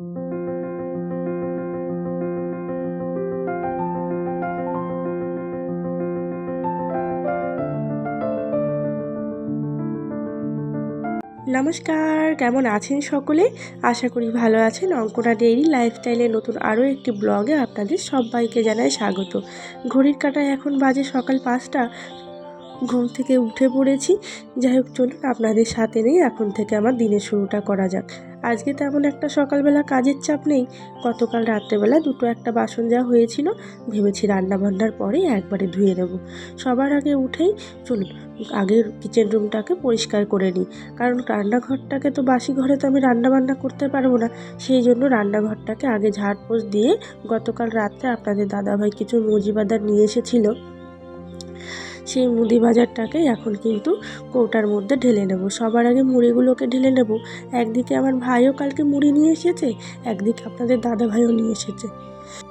নমস্কার, কেমন আছেন সকলে? আশা করি ভালো আছেন। অঙ্কনা ডেইরি লাইফস্টাইলের নতুন আরও একটি ব্লগে আপনাদের সবাইকে জানাই স্বাগত। ঘড়ির কাটায় এখন বাজে সকাল পাঁচটা। ঘুম থেকে উঠে পড়েছি। যাই হোক, চলুন আপনাদের সাথে নেই। এখন থেকে আমার দিনের শুরুটা করা যাক। আজকে তেমন একটা সকালবেলা কাজের চাপ নেই। গতকাল রাত্রেবেলা দুটো একটা বাসন যা হয়েছিল, ভেবেছি রান্না বান্নার পরেই একবারে ধুয়ে নেব। সবার আগে উঠেই চলুন, আগের কিচেন রুমটাকে পরিষ্কার করে নিই। কারণ রান্নাঘরটাকে তো বাসি ঘরে তো আমি রান্নাবান্না করতে পারব না। সেই জন্য রান্নাঘরটাকে আগে ঝাড়পোছ দিয়ে গতকাল রাত্রে আপনাদের দাদাভাই কিছু মুজিবাদার নিয়ে এসেছিল। সেই মুদি বাজারটাকে এখন কিন্তু কৌটার মধ্যে ঢেলে নেব। সবার আগে মুড়িগুলোকে ঢেলে নেব। একদিকে আমার ভাইও কালকে মুড়ি নিয়ে এসেছে, একদিকে আপনাদের দাদা ভাইও নিয়ে এসেছে।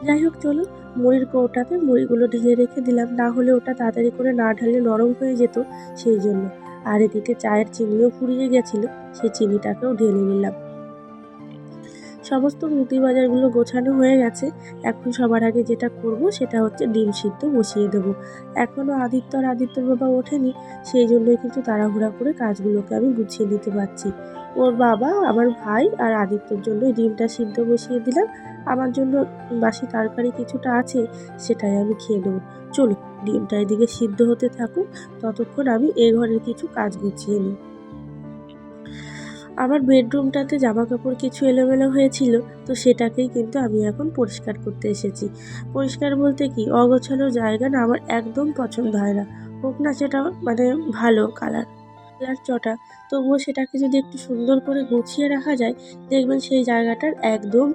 যাই হোক চলুন মুড়ির কৌটাতে মুড়িগুলো ঢেলে রেখে দিলাম। না হলে ওটা তাড়াতাড়ি করে না ঢালে নরম হয়ে যেত সেই জন্য। আর এদিকে চায়ের চিনিও ফুরিয়ে গেছিল, সেই চিনিটাকেও ঢেলে নিলাম। সমস্ত মুদি বাজারগুলো গোছানো হয়ে গেছে। এখন সবার আগে যেটা করব সেটা হচ্ছে ডিম সিদ্ধ বসিয়ে দেবো। এখনও আদিত্য আর আদিত্যর বাবা ওঠেনি, সেই জন্যই কিন্তু তাড়াহুড়া করে কাজগুলোকে আমি গুছিয়ে নিতে পারছি। ওর বাবা, আমার ভাই আর আদিত্যর জন্য ডিমটা সিদ্ধ বসিয়ে দিলাম। আমার জন্য বাসি তরকারি কিছুটা আছে, সেটাই আমি খেয়ে নেব। চলো ডিমটা এদিকে সিদ্ধ হতে থাকুক, ততক্ষণ আমি এ ঘরের কিছু কাজ গুছিয়ে নিই। আমার বেডরুমটাতে জামা কাপড় কিছু এলোমেলো হয়েছিল, তো সেটাকেই কিন্তু আমি এখন পরিষ্কার করতে এসেছি। পরিষ্কার বলতে কি, অগোছালো জায়গা না আমার একদম পছন্দ হয় না। হোক না, সেটা মানে ভালো কালার। কালার চটা। তবুও সেটাকে যদি একটু সুন্দর করে গুছিয়ে রাখা যায়, দেখবেন সেই জায়গাটার একদম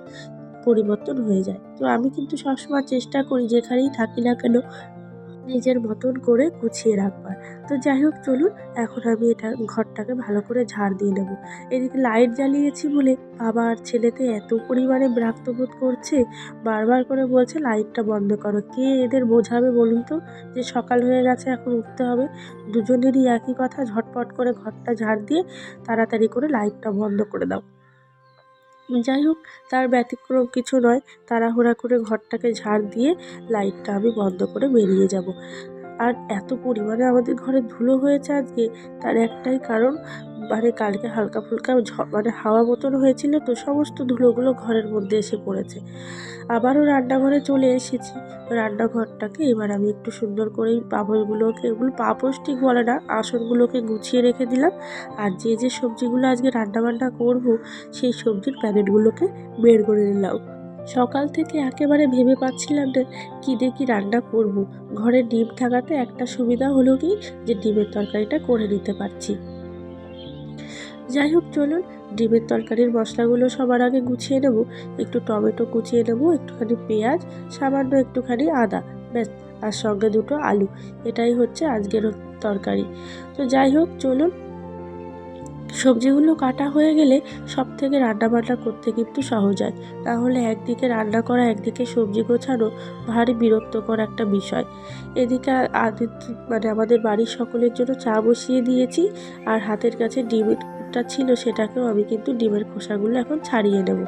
পরিবর্তন হয়ে যায়। তো আমি কিন্তু সবসময় চেষ্টা করি যেখানেই থাকি না কেন নিজের মতন করে গুছিয়ে রাখবার তো যাই হোক, চলুন, এখন আমি এটা ঘরটাকে ভালো করে ঝাড় দিয়ে নেব। এদিকে লাইট জ্বালিয়েছি বলে বাবা আর ছেলেতে এত পরিমাণে বিরক্ত বোধ করছে, বারবার করে বলছে, লাইটটা বন্ধ করো। কে এদের বোঝাবে বলুন তো? যে সকাল হয়ে গেছে, এখন উঠতে হবে। দুজনেরই একই কথা, ঝটপট করে ঘরটা ঝাড় দিয়ে তাড়াতাড়ি করে লাইটটা বন্ধ করে দাও। যাই হোক, তার ব্যতিক্রম কিছু নয়। তাড়াহুড়া করে ঘরটাকে ঝাড় দিয়ে লাইটটা আমি বন্ধ করে বেরিয়ে যাব। আর এত পরিমাণে আমাদের ঘরে ধুলো হয়েছে আজকে, তার একটাই কারণ মানে কালকে হালকা ফুলকা মানে হাওয়া মতন হয়েছিল তো সমস্ত ধুলোগুলো ঘরের মধ্যে এসে পড়েছে। আবারও রান্নাঘরে চলে এসেছি। রান্নাঘরটাকে এবার আমি একটু সুন্দর করে পাপড়গুলোকে এগুলো পাপড় ঠিক বলে না, আসনগুলোকে গুছিয়ে রেখে দিলাম। আর যে যে সবজিগুলো আজকে রান্নাবান্না করব, সেই সবজির প্যাকেটগুলোকে বের করে নিলাম। সকাল থেকে একেবারে ভেবে পাচ্ছিলাম না কী দিয়ে কী রান্না করব। ঘরে ডিম থাকাতে একটা সুবিধা হলো কি যে ডিমের তরকারিটা করে নিতে পারছি। যাই হোক, চলুন ডিমের তরকারির মশলাগুলো সবার আগে গুছিয়ে নেব। একটু টমেটো কুচিয়ে নেব, একটুখানি পেঁয়াজ, সামান্য একটুখানি আদা, ব্যাস, আর সঙ্গে দুটো আলু। এটাই হচ্ছে আজকের তরকারি। তো যাই হোক, চলুন সবজিগুলো কাটা হয়ে গেলে সব থেকে রান্নাবান্না করতে কিন্তু সহজ হয়। তাহলে একদিকে রান্না করা, একদিকে সবজি গোছানো ভারী বিরক্তকর একটা বিষয়। এদিকে মানে আমাদের বাড়ির সকলের জন্য চা বসিয়ে দিয়েছি আর হাতের কাছে ডিমের দুধটা ছিল সেটাকেও আমি কিন্তু ডিমের খোসাগুলো এখন ছাড়িয়ে নেব।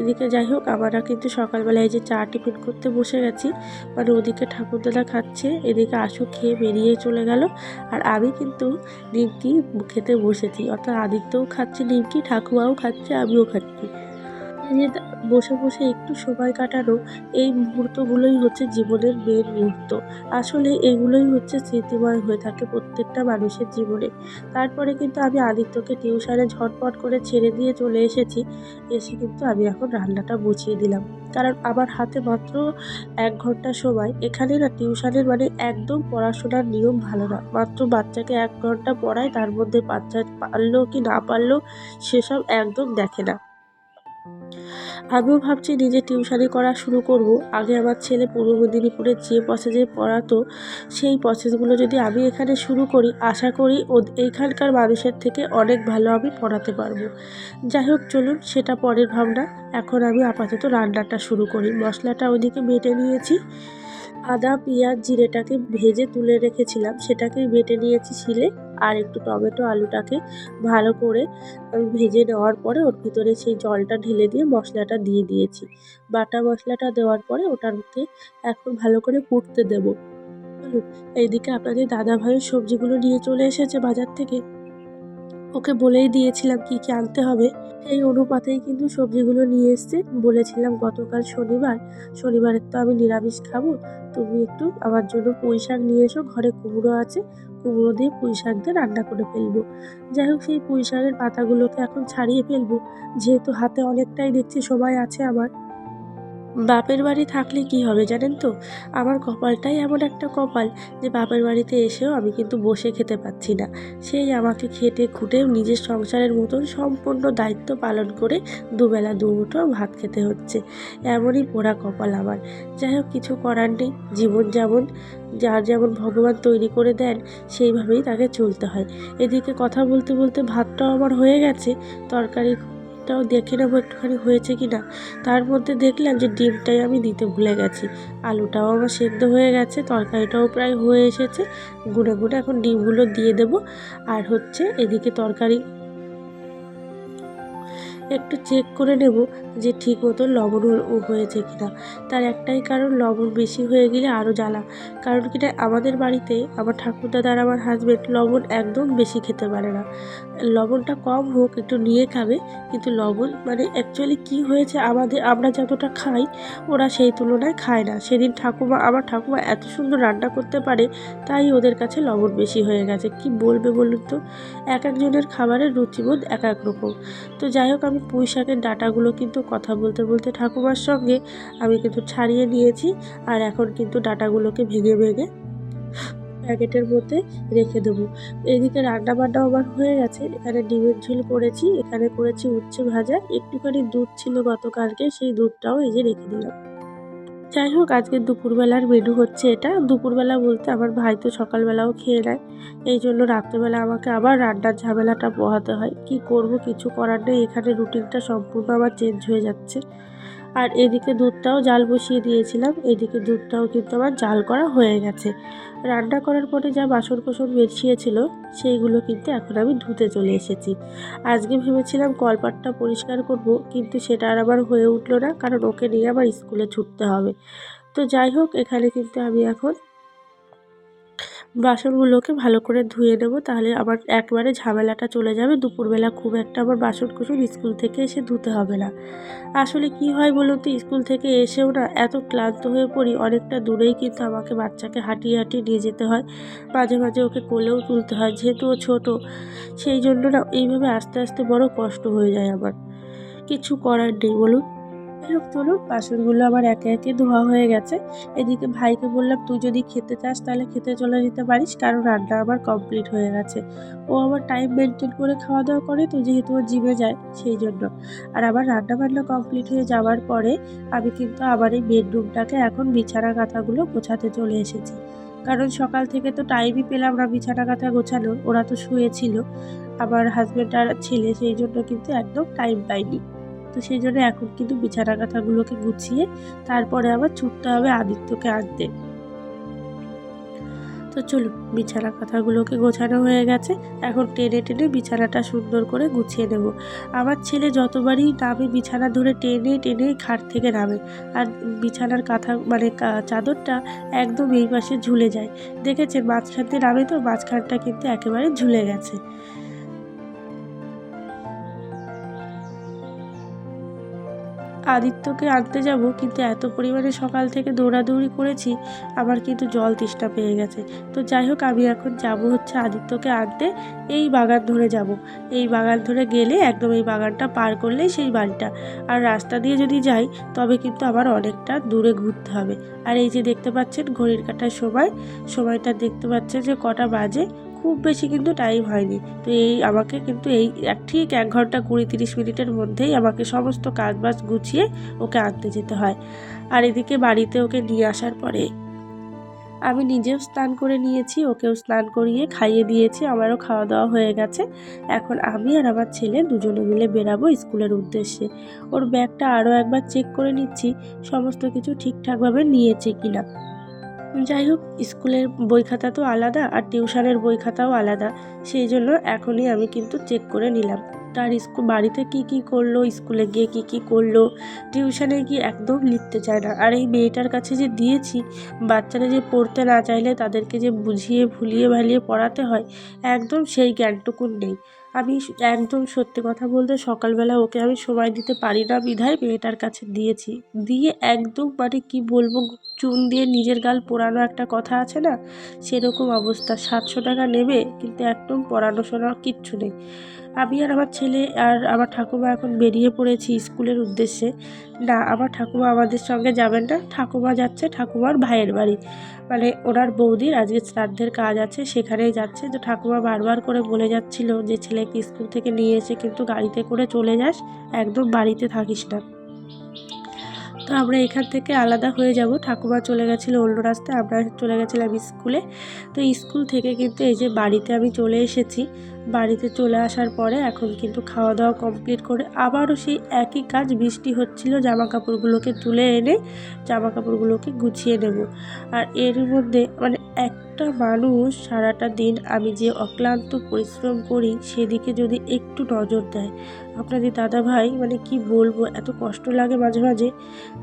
এদিকে যাই হোক, আমরা কিন্তু সকালবেলায় এই যে চা টিফিন করতে বসে গেছি মানে ওদিকে ঠাকুরদাদা খাচ্ছে, এদিকে আশু খেয়ে বেরিয়ে চলে গেল আর আমি কিন্তু নিমকি খেতে বসেছি। অর্থাৎ আদিত্যও খাচ্ছে, নিমকি ঠাকুমাও খাচ্ছে, আমিও খাচ্ছি। যে বসে বসে একটু সময় কাটানো এই মুহূর্তগুলোই হচ্ছে জীবনের মেন মুহূর্ত। আসলে এগুলোই হচ্ছে স্মৃতিময় হয়ে থাকে প্রত্যেকটা মানুষের জীবনে। তারপরে কিন্তু আমি আদিত্যকে টিউশনে ঝটপট করে ছেড়ে দিয়ে চলে এসেছি। এসে কিন্তু আমি এখন রান্নাটা বুঝিয়ে দিলাম। কারণ আমার হাতে মাত্র এক ঘণ্টা সময়। এখানে না টিউশনের মানে একদম পড়াশোনার নিয়ম ভালো না। মাত্র বাচ্চাকে এক ঘণ্টা পড়ায়, তার মধ্যে বাচ্চা পারল কি না পারল, সেসব একদম দেখে না। আমিও ভাবছি নিজে টিউশানি করা শুরু করব। আগে আমার ছেলে পূর্ব মেদিনীপুরে যে প্রসেসে পড়াতো, সেই প্রসেসগুলো যদি আমি এখানে শুরু করি, আশা করি ও এইখানকার মানুষের থেকে অনেক ভালো আমি পড়াতে পারব। যাই হোক, চলুন সেটা পরের ভাবনা। এখন আমি আপাতত রান্নাটা শুরু করি। মশলাটা ওদিকে বেটে নিয়েছি। আদা, পেঁয়াজ, জিরেটাকে ভেজে তুলে রেখেছিলাম। সেটাকেই বেটে নিয়েছি শিলে। আর একটু টমেটো আলুটাকে ভালো করে ভেজে নেওয়ার পরে ওর ভিতরে সেই জলটা ঢেলে দিয়ে মশলাটা দিয়ে দিয়েছি। বাটা মশলাটা দেওয়ার পরে ওটাকে এখন ভালো করে ফুটতে দেবো। এইদিকে আপনাদের দাদা ভাইয়ের সবজিগুলো নিয়ে চলে এসেছে বাজার থেকে। ওকে বলেই দিয়েছিলাম কি কি আনতে হবে। সেই অনুপাতেই কিন্তু সবজিগুলো নিয়ে এসছে। বলেছিলাম, গতকাল শনিবার শনিবারের তো আমি নিরামিষ খাব। তুমি একটু আমার জন্য পুঁই শাক নিয়ে এসো, ঘরে কুমড়ো আছে কুমড়ো দিয়ে পুঁই শাক দিয়ে রান্না করে ফেলব। যাই হোক, সেই পুঁই শাকের পাতাগুলোকে এখন ছাড়িয়ে ফেলব। যেহেতু হাতে অনেকটাই দেখছি সময় আছে আমার। বাপের বাড়ি থাকলে কি হবে জানেন তো? আমার কপালটাই এমন একটা কপাল যে বাপের বাড়িতে এসেও আমি কিন্তু বসে খেতে পাচ্ছি না। সেই আমাকে খেটে খুঁটে নিজের সংসারের মতন সম্পূর্ণ দায়িত্ব পালন করে দুবেলা দুমুঠো ভাত খেতে হচ্ছে। এমনই পোড়া কপাল আমার। যাই হোক, কিছু করার নেই। জীবন যেমন যার যেমন ভগবান তৈরি করে দেন, সেইভাবেই তাকে চলতে হয়। এদিকে কথা বলতে বলতে ভাতটাও আমার হয়ে গেছে তরকারি ডিমটাও দেখে নেব একটুখানি হয়েছে কি না তার মধ্যে দেখলাম যে ডিমটাই আমি দিতে ভুলে গেছি। আলুটাও আমার সেদ্ধ হয়ে গেছে, তরকারিটাও প্রায় হয়ে এসেছে। গুঁড়ো গুঁড়ো এখন ডিমগুলো দিয়ে দেবো। আর হচ্ছে এদিকে তরকারি একটু চেক করে নেব যে ঠিক মতো লবণ হয়েছে কিনা। তার একটাই কারণ, লবণ বেশি হয়ে গেলে আরও জ্বালা। কারণ কিনা আমাদের বাড়িতে আমার ঠাকুরদাদা আর আমার হাজব্যান্ড লবণ একদম বেশি খেতে পারে না। লবণটা কম হোক, একটু নিয়ে খাবে, কিন্তু লবণ মানে অ্যাকচুয়ালি কি হয়েছে, আমাদের আমরা যতটা খাই, ওরা সেই তুলনায় খায় না। সেদিন ঠাকুমা আমার ঠাকুমা এত সুন্দর রান্না করতে পারে, তাই ওদের কাছে লবণ বেশি হয়ে গেছে। কি বলবে বলুন তো? এক একজনের খাবারের রুচিবোধ এক এক রকম। তো যাই হোক, আমি পুঁই শাকের ডাটাগুলো কিন্তু কথা বলতে বলতে ঠাকুমার সঙ্গে আমি কিন্তু ছাড়িয়ে নিয়েছি আর এখন কিন্তু ডাটাগুলোকে ভেঙে ভেঙে প্যাকেটের মধ্যে রেখে দেবো। এদিকে রান্না বান্নাও আমার হয়ে গেছে। এখানে ডিমের ঝোল করেছি। এখানে করেছি উচ্ছে ভাজা। একটুখানি দুধ ছিল গতকালকে, সেই দুধটাও এই যে রেখে দিলাম। যাই হোক আজকে দুপুরবেলার মেনু হচ্ছে এটা। দুপুরবেলা বলতে আমার ভাই তো সকালবেলাও খেয়ে নেয়। এই জন্য রাত্রেবেলা আমাকে আবার রান্নার ঝামেলাটা পোহাতে হয়। কি করব, কিছু করার নেই। এখানে রুটিনটা সম্পূর্ণ আমার চেঞ্জ হয়ে যাচ্ছে। আর এদিকে দুধটাও জাল বসিয়ে দিয়েছিলাম, এদিকে দুধটাও কিন্তু আমার জাল করা হয়ে গেছে। রান্না করার পরে যা বাসন কোসন বেছিয়েছিল, সেইগুলো কিন্তু এখন আমি ধুতে চলে এসেছি। আজকে ভেবেছিলাম কলপাটটা পরিষ্কার করব, কিন্তু সেটা আর আবার হয়ে উঠল না, কারণ ওকে নিয়ে আবার স্কুলে ছুটতে হবে। তো যাই হোক, এখানে কিন্তু আমি এখন বাসনগুলোকে ভালো করে ধুয়ে নেব, তাহলে আমার একবারে ঝামেলাটা চলে যাবে। দুপুরবেলা খুব একটা আমার বাসন কুসন স্কুল থেকে এসে ধুতে হবে না। আসলে কি হয় বলুন তো, স্কুল থেকে এসেও না এত ক্লান্ত হয়ে পড়ি, অনেকটা দূরেই কিন্তু আমাকে বাচ্চাকে হাঁটিয়ে হাঁটিয়ে নিয়ে যেতে হয়। মাঝে মাঝে ওকে কোলেও তুলতে হয়, যেহেতু ও ছোটো, সেই জন্য না এইভাবে আস্তে আস্তে বড় কষ্ট হয়ে যায় আমার কিছু করার নেই বলুন। হোক চলুন বাসনগুলো আমার একে একে ধোয়া হয়ে গেছে। এদিকে ভাইকে বললাম, তুই যদি খেতে চাস, তাহলে খেতে চলে যেতে পারিস, কারণ রান্না আমার কমপ্লিট হয়ে গেছে। ও আমার টাইম মেনটেন করে খাওয়া দাওয়া করে, তো যেহেতু ও জিমে যায়, সেই জন্য। আর আমার রান্না বান্না কমপ্লিট হয়ে যাওয়ার পরে, আমি কিন্তু আবার এই বেডরুমটাকে এখন বিছানা কাঁথাগুলো গোছাতে চলে এসেছি। কারণ সকাল থেকে তো টাইমই পেলাম না বিছানা কাঁথা গোছানোর, ওরা তো শুয়েছিল। আমার হাজব্যান্ড আর ছেলে, সেই জন্য কিন্তু একদম টাইম পাইনি। তো সেই জন্য এখন কিন্তু বিছানা কাঁথাগুলোকে গুছিয়ে তারপরে আবার ছুটতে হবে আদিত্যকে আনতে। তো চলুন, বিছানা কাঁথাগুলোকে গোছানো হয়ে গেছে। এখন টেনে টেনে বিছানাটা সুন্দর করে গুছিয়ে নেব। আমার ছেলে যতবারই নামে বিছানা ধরে টেনে টেনে খাট থেকে নামে আর বিছানার কাঁথা মানে চাদরটা একদম এই পাশে ঝুলে যায়। দেখেছেন মাঝখান থেকে নামে তো মাঝখানটা কিন্তু একেবারে ঝুলে গেছে। আদিত্যকে আনতে যাব, কিন্তু এত পরিমাণে সকাল থেকে দৌড়াদৌড়ি করেছি, আমার কিন্তু জল তৃষ্ণা পেয়ে গেছে। তো যাই হোক, আমি এখন যাব হচ্ছে আদিত্যকে আনতে, এই বাগান ধরে যাব। এই বাগান ধরে গেলে একদম এই বাগানটা পার করলেই সেই বাড়িটা। আর রাস্তা দিয়ে যদি যাই, তবে কিন্তু আমার অনেকটা দূরে ঘুরতে হবে। আর এই যে দেখতে পাচ্ছেন, ঘড়ির কাটার সময়, সময়টা দেখতে পাচ্ছেন যে কটা বাজে। খুব বেশি কিন্তু টাইম হয়নি। তো এই আমাকে কিন্তু এই ঠিক এক ঘণ্টা কুড়ি তিরিশ মিনিটের মধ্যেই আমাকে সমস্ত কাজ বাজ গুছিয়ে ওকে আনতে যেতে হয়। আর এদিকে বাড়িতে ওকে নিয়ে আসার পরে আমি নিজেও স্নান করে নিয়েছি, ওকেও স্নান করিয়ে খাইয়ে দিয়েছি, আমারও খাওয়া দাওয়া হয়ে গেছে। এখন আমি আর আমার ছেলে দুজনে মিলে বেরাবো স্কুলের উদ্দেশ্যে। ওর ব্যাগটা আরও একবার চেক করে নিচ্ছি, সমস্ত কিছু ঠিকঠাকভাবে নিয়েছে কিনা। যাই হোক, স্কুলের বই খাতা তো আলাদা আর টিউশনের বই খাতাও আলাদা। সেই জন্য এখনই আমি কিন্তু চেক করে নিলাম। তার স্কুল বাড়িতে কি কি করল, স্কুলে গিয়ে কি কি করল, টিউশনে গিয়ে একদম লিখতে চায় না। আর এই মেয়েটার কাছে যে দিয়েছি, বাচ্চারা যে পড়তে না চাইলে তাদেরকে যে বুঝিয়ে ভুলিয়ে ভালিয়ে পড়াতে হয়, একদম সেই জ্ঞানটুকুন নেই। আমি একদম সত্যি কথা বলতে সকালবেলা ওকে আমি সময় দিতে পারি না বিধায় মেয়েটার কাছে দিয়েছি। দিয়ে একদম মানে কি বলব, চুন দিয়ে নিজের গাল পোড়ানো একটা কথা আছে না? সেরকম অবস্থা। সাতশো টাকা নেবে, কিন্তু একদম পড়ানো শোনা কিচ্ছু নেই। আমি আর আমার ছেলে আর আমার ঠাকুমা এখন বেরিয়ে পড়েছি স্কুলের উদ্দেশ্যে। না, আমার ঠাকুমা আমাদের সঙ্গে যাবেন না। ঠাকুমা যাচ্ছে ঠাকুমার ভাইয়ের বাড়ি। মানে ওনার বৌদির আজকে শ্রাদ্ধের কাজ আছে, সেখানেই যাচ্ছে। তো ঠাকুমা বারবার করে বলে যাচ্ছিল যে, ছেলেকে স্কুল থেকে নিয়ে এসে কিন্তু গাড়িতে করে চলে যাস, একদম বাড়িতে থাকিস না। তো আমরা এখান থেকে আলাদা হয়ে যাব। ঠাকুমা চলে গেছিল অন্য রাস্তায়, আমরা চলে গেছিলাম স্কুলে। তো স্কুল থেকে কিন্তু এই যে বাড়িতে আমি চলে এসেছি। বাড়িতে চলে আসার পরে এখন কিন্তু খাওয়া দাওয়া কমপ্লিট করে আবারও সেই একই কাজ বৃষ্টি হচ্ছিল জামা কাপড়গুলোকে তুলে এনে জামা কাপড়গুলোকে গুছিয়ে নেব। আর এর মধ্যে মানে একটা মানুষ সারাটা দিন আমি যে অক্লান্ত পরিশ্রম করি সেদিকে যদি একটু নজর দেয়, আপনাদের দাদা ভাই মানে কি বলব, এত কষ্ট লাগে মাঝে মাঝে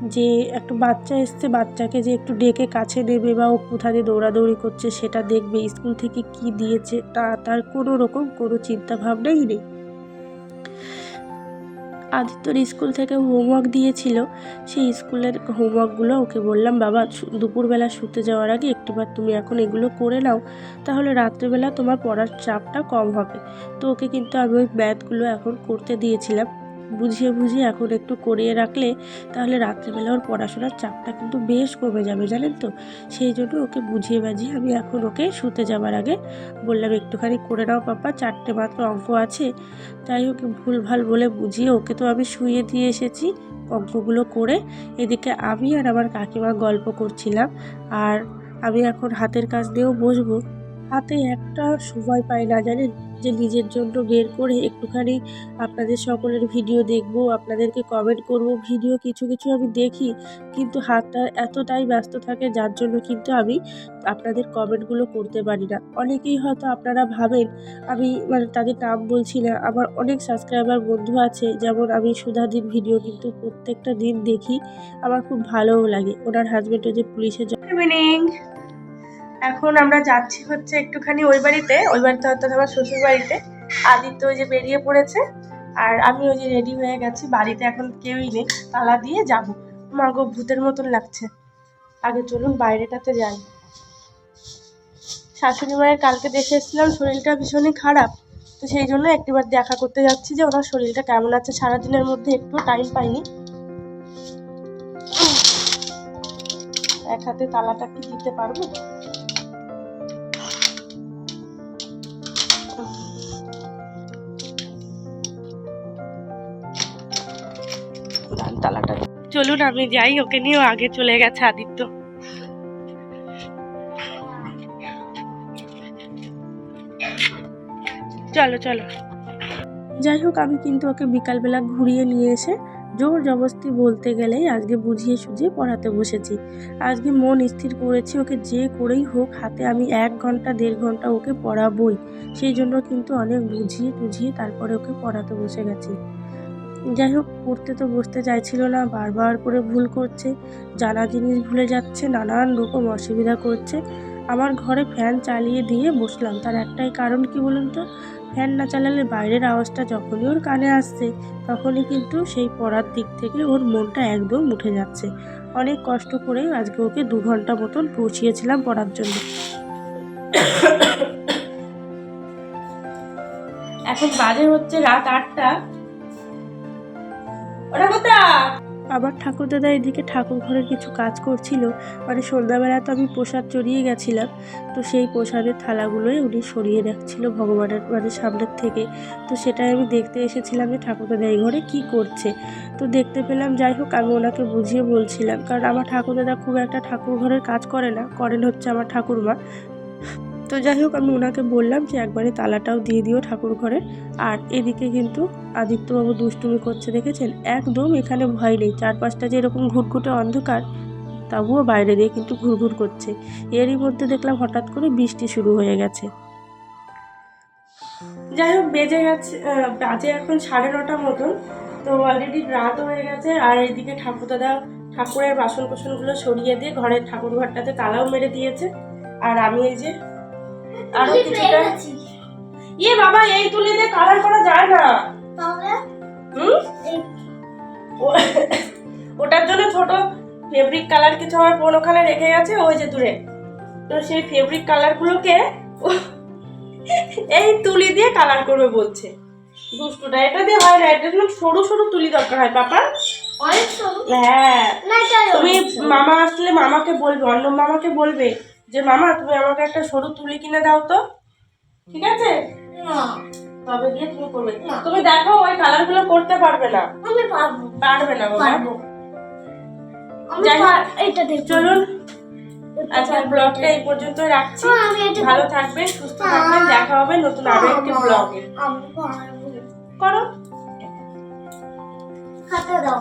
যে একটা বাচ্চা এসছে, বাচ্চাকে যে একটু ডেকে কাছে নেবে বা ও কোথা দিয়ে দৌড়াদৌড়ি করছে সেটা দেখবে, স্কুল থেকে কি দিয়েছে, তা তার কোনো রকম কোনো চিন্তা ভাবনাই নেই। আদিত্যর স্কুল থেকে হোমওয়ার্ক দিয়েছিল। সেই স্কুলের হোমওয়ার্কগুলো ওকে বললাম, বাবা দুপুরবেলা শুতে যাওয়ার আগে একটুবার তুমি এখন এগুলো করে নাও, তাহলে রাত্রেবেলা তোমার পড়ার চাপটা কম হবে। তো ওকে কিন্তু আমি ওই ম্যাথগুলো এখন করতে দিয়েছিলাম। বুঝিয়ে বুঝিয়ে এখন একটু করিয়ে রাখলে তাহলে রাত্রেবেলা ওর পড়াশোনার চাপটা কিন্তু বেশ কমে যাবে, জানেন তো? সেই জন্য ওকে বুঝিয়ে বাজিয়ে আমি এখন ওকে শুতে যাওয়ার আগে বললাম, একটুখানি করে নাও পাপা, চারটে মাত্র অঙ্ক আছে। তাই ওকে ভুলভাল বলে বুঝিয়ে ওকে তো আমি শুয়ে দিয়ে এসেছি অঙ্কগুলো করে। এদিকে আমি আর আমার কাকিমা গল্প করছিলাম আর আমি এখন হাতের কাজ দিয়েও বসবো। হাতে একটা সময় পাই না, জানেন? যে নিজের জন্য বের করে একটুখানি আপনাদের সকলের ভিডিও দেখব, আপনাদেরকে কমেন্ট করব। ভিডিও কিছু কিছু আমি দেখি, কিন্তু হাতটা এতটাই ব্যস্ত থাকে, যার জন্য কিন্তু আমি আপনাদের কমেন্টগুলো করতে পারি না। অনেকেই হয়তো আপনারা ভাবেন, আমি মানে তাদের নাম বলছি না, আমার অনেক সাবস্ক্রাইবার বন্ধু আছে, যেমন আমি সুধাদির ভিডিও কিন্তু প্রত্যেকটা দিন দেখি, আমার খুব ভালোও লাগে। ওনার হাজব্যান্ডও যে পুলিশে ইভিনিং এখন আমরা যাচ্ছি হচ্ছে একটুখানি ওই বাড়িতে ওই বাড়িতে অর্থাৎ আমার শ্বশুর বাড়িতে। আদিত্য ওই যে বেরিয়ে পড়েছে, আর আমি ওই যে রেডি হয়ে গেছি, বাড়িতে এখন কেউই নেই, তালা দিয়ে যাব। মাগো, ভূতের মতন লাগছে। আগে চলুন বাইরেটাতে যাই। শাশুড়ি মায়ের কালকে দেখে এসেছিলাম, শরীরটা ভীষণই খারাপ। তো সেই জন্য একটিবার দেখা করতে যাচ্ছি যে ওনার শরীরটা কেমন আছে। সারাদিনের মধ্যে একটু টাইম পাইনি। এক হাতে তালাটা কি দিতে পারব? চলুন, আমি যাই, ওকে নিয়েও আগে চলে গেছে আদিত্য। চলো চলো। যাই হোক, আমি কিন্তু ওকে বিকালবেলা ঘুরিয়ে নিয়ে এসে জোর জবস্তি বলতে গেলেই আজকে বুঝিয়ে সুঝিয়ে পড়াতে বসেছি। আজকে মন স্থির করেছি, ওকে যে করেই হোক, হাতে আমি এক ঘণ্টা, দেড় ঘণ্টা ওকে পড়াবই। সেই জন্য কিন্তু অনেক বুঝিয়ে টুঝিয়ে তারপরে ওকে পড়াতে বসে গেছি। যাই হোক, পড়তে তো বসতে চাইছিল না, বারবার করে ভুল করছে, জানা জিনিস ভুলে যাচ্ছে, নানান রকম অসুবিধা করছে। আমার ঘরে ফ্যান চালিয়ে দিয়ে বসলাম। তার একটাই কারণ কি বলুন তো? ফ্যান না চালালে বাইরের আওয়াজটা যখনই ওর কানে আসছে, তখনই কিন্তু সেই পড়ার দিক থেকে ওর মনটা একদম উঠে যাচ্ছে। অনেক কষ্ট করে আজকে ওকে দু ঘণ্টা মতন পৌঁছিয়েছিলাম পড়ার জন্য। এখন বাজে হচ্ছে রাত আটটা। আবার ঠাকুরদাদা এদিকে ঠাকুর ঘরের কিছু কাজ করছিল। মানে সন্ধ্যাবেলা তো আমি প্রসাদ চড়িয়ে গেছিলাম। তো সেই প্রসাদের থালাগুলোই উনি সরিয়ে রাখছিল ভগবানের মানে সামনের থেকে। তো সেটাই আমি দেখতে এসেছিলাম যে ঠাকুরদাদা এই ঘরে কী করছে। তো দেখতে পেলাম, যাই হোক, আমি ওনাকে বুঝিয়ে বলছিলাম। কারণ আমার ঠাকুরদাদা খুব একটা ঠাকুর ঘরের কাজ করে না। করেন হচ্ছে আমার ঠাকুরমা। তো যাই হোক, আমি ওনাকে বললাম যে একবারে তালাটাও দিয়ে দিও ঠাকুর ঘরে আর এদিকে কিন্তু আদিত্যবাবু দুষ্টুমি করছে, দেখেছেন? একদম এখানে ভয় নেই। চারপাশটা যে এরকম ঘুটঘুটে অন্ধকার, তবুও বাইরে দিয়ে কিন্তু ঘুরঘুর করছে। এরই মধ্যে দেখলাম হঠাৎ করে বৃষ্টি শুরু হয়ে গেছে। যাই হোক, বেজে গেছে বাজে এখন সাড়ে নটা মতন। তো অলরেডি রাত হয়ে গেছে, আর এইদিকে ঠাকুরদাদা ঠাকুরের বাসন কোসনগুলো সরিয়ে দিয়ে ঘরের ঠাকুর ঘরটাতে তালাও মেরে দিয়েছে। আর আমি এই যে আরও কিছুটা ইয়ে বাবা এই তুলি দিয়ে কালার করা যায় না। হুম? ওটার জন্য ছোট ফেব্রিক কালার কিছু আমার পুরোখানে রেখে গেছে ওই যে দূরে। তো সেই ফেব্রিক কালারগুলোকে এই তুলি দিয়ে কালার করবে বলছে। দুষ্টুটা এটা দিয়ে হয় না এটা জন্য সরু সরু তুলি দরকার হয় পাপা। হ্যাঁ। তুমি মামা আসলে মামাকে বলবে অন্য মামাকে বলবে যে মামা তুমি আমাকে একটা সরু তুলি কিনে দাও তো। ঠিক আছে? তবে দিয়ে তুমি করবে। তুমি দেখো ওই কালারগুলো করতে পারবে না। আমি পারব। পারবে না বাবা। এটা দেখ। চলুন। আচ্ছা ব্লগটা এই পর্যন্ত রাখছি। ভালো থাকবেন সুস্থ থাকবেন। দেখা হবে নতুন আরও একটি ব্লগে করো। খাতা দাও।